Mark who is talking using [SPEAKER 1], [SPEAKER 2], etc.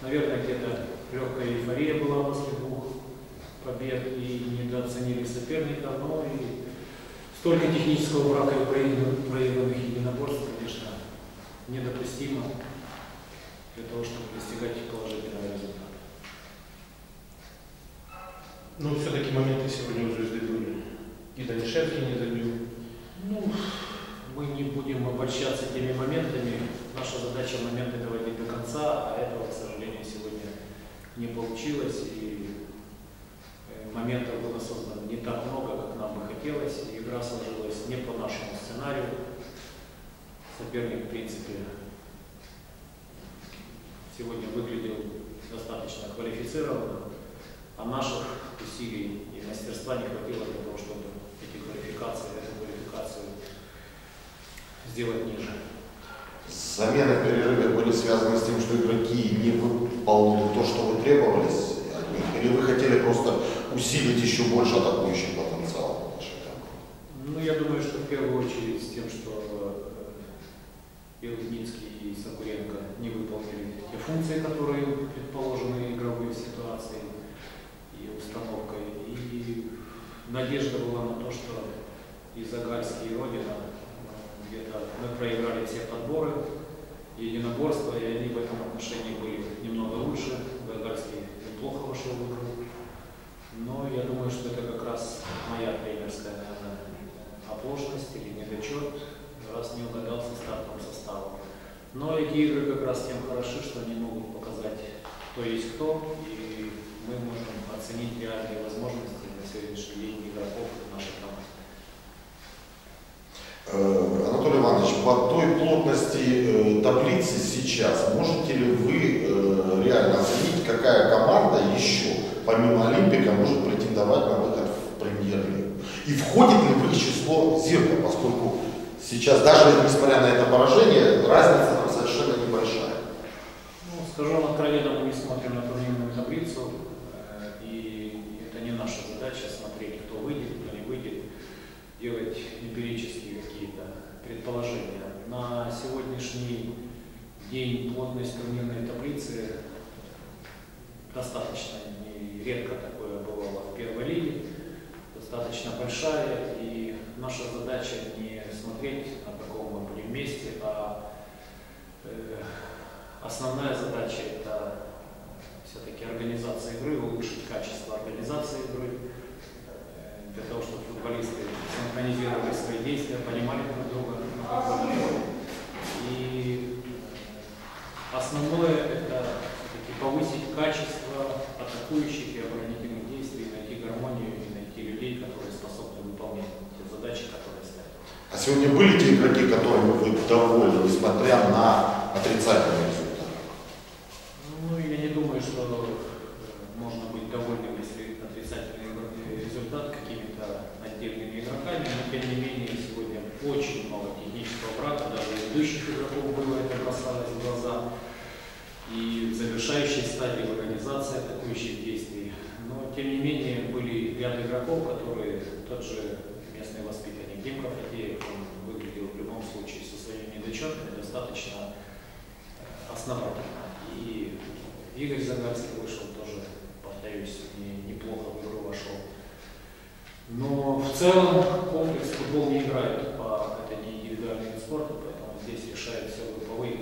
[SPEAKER 1] Наверное, где-то легкая эйфория была после двух побед и недооценили соперника, но и столько технического брака и проигранных, единоборств, конечно, недопустимо для того, чтобы достигать положительного результата.
[SPEAKER 2] Но все-таки моменты сегодня у Звезды были. И Данишевский не забил.
[SPEAKER 1] Не будем обольщаться теми моментами. Наша задача моменты доводить до конца, а этого, к сожалению, сегодня не получилось. И э, моментов было создано не так много, как нам бы хотелось. Игра сложилась не по нашему сценарию. Соперник, в принципе, сегодня выглядел достаточно квалифицированно, а наших усилий и мастерства не хватило для того, чтобы эти квалификации, сделать ниже.
[SPEAKER 3] Замены в перерыве были связаны с тем, что игроки не выполнили то, что вы требовались от них, или вы хотели просто усилить еще больше атакующий потенциал вашей команды?
[SPEAKER 1] Ну, я думаю, что в первую очередь с тем, что э, Белгницкий и Сокуренко не выполнили те функции, которые предположены игровой ситуацией и установкой. И надежда была на то, что и Загальский, и Родина э, где-то мы проиграли все подборы, единоборства, и они в этом отношении были немного лучше. Загальский неплохо вошел в игру. Но я думаю, что это как раз моя тренерская, наверное, оплошность или недочет, раз не угадал со стартовым составом. Но эти игры как раз тем хороши, что они могут показать, кто есть кто, и мы можем оценить реальные возможности на сегодняшний день игроков нашей команды.
[SPEAKER 3] Э, Анатолий Иванович, по той плотности э, таблицы сейчас, можете ли вы э, реально оценить, какая команда еще, помимо Олимпика, может претендовать на выход в премьер-лигу? И входит ли в их число Зеркало, поскольку сейчас, даже несмотря на это поражение, разница там совершенно небольшая.
[SPEAKER 1] Ну, скажу вам откровенно, мы не смотрим на турнирную таблицу, э, и это не наша задача смотреть, кто выйдет, кто не выйдет, делать эмпирические какие-то предположения. На сегодняшний день плотность турнирной таблицы достаточно редко такое бывало в первой лиге, достаточно большая, и наша задача не смотреть, на каком мы будем месте, а э, основная задача это все-таки организация игры, улучшить качество организации игры, э, для того, чтобы футболисты синхронизировали свои действия, понимали друг друга на каком уровне. И основное это все-таки повысить качество атакующих и оборонительных действий, найти гармонию и найти людей, которые способны выполнять те задачи, которые ставят.
[SPEAKER 3] А сегодня были те игроки, которыми вы довольны, несмотря на отрицательный результат?
[SPEAKER 1] Ну, я не думаю, что э, можно быть довольным, если отрицательный э, результат какими-то отдельными игроками, но тем не менее сегодня очень много технического брака, даже ведущих игроков было это бросалось в глаза, и в завершающей стадии в организации атакующих действий. Но тем не менее были ряд игроков, которые тот же местный воспитанник Димка Фатеев, он выглядел в любом случае со своими недочетами достаточно э, основательно. И Игорь Загарский вышел тоже, повторюсь, не- неплохо в игру вошел. Но в целом комплекс футбол не играет по это не индивидуальный вид поэтому здесь решают все групповые